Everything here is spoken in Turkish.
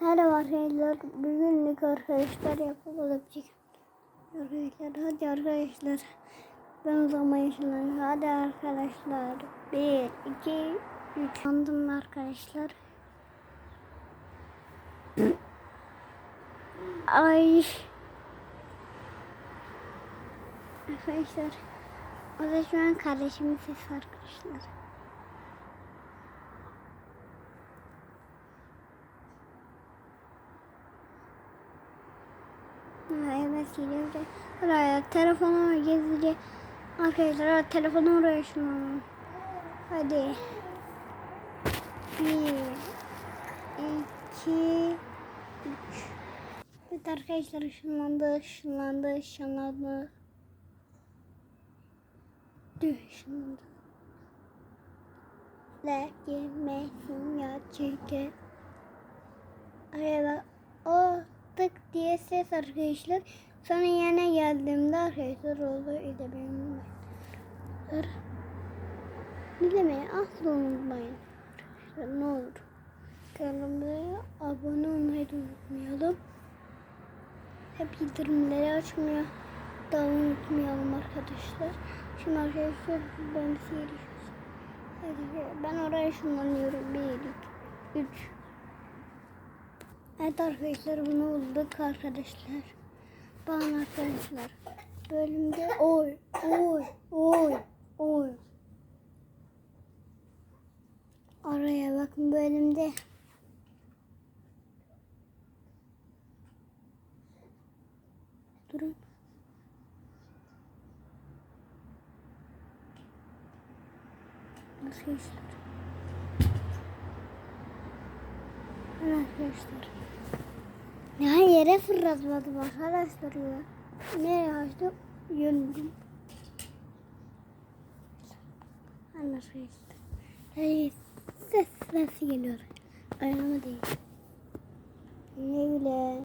Merhaba arkadaşlar. Bugünlük arkadaşlar yapalım. Arkadaşlar hadi arkadaşlar. Ben zaman yaşlanıyorum. Hadi arkadaşlar. Bir, iki, üç. Andım arkadaşlar. Ay. Arkadaşlar. O da şu an kardeşimin sesi arkadaşlar. Evet geliyor. Oraya telefonu gezici. Arkadaşlar telefonu oraya şunu. Hadi. Bir, iki, üç. Evet arkadaşlar ışınlandı, ışınlandı, ışınlandı. Işınlandı. Le girmesin ya çünkü. Araya o tık diye ses arkadaşlar. Sonra yine geldiğimde arkadaşlar oldu edebilirim. Dinlemeyi asla unutmayın. Ne olur. Kanalıma abone olmayı unutmayalım. Hep bildirimleri açmıyor. Da unutmayalım arkadaşlar. Şimdi arkadaşlar ben bir şey ben oraya ışınlanıyorum. Bir, iki, üç. Evet arkadaşlar bunu bulduk arkadaşlar. Bakın arkadaşlar. Bölümde oy oy oy oy. Araya bakın bölümde. Durun. Arkadaşlar. Arkadaşlar. Ya yere fırlatmadım arkadaşlar ya. Nereye açtım? Yöndüm. Arkadaşlar. Hey, ses ses geliyor. Ayağıma değil. Ne bile.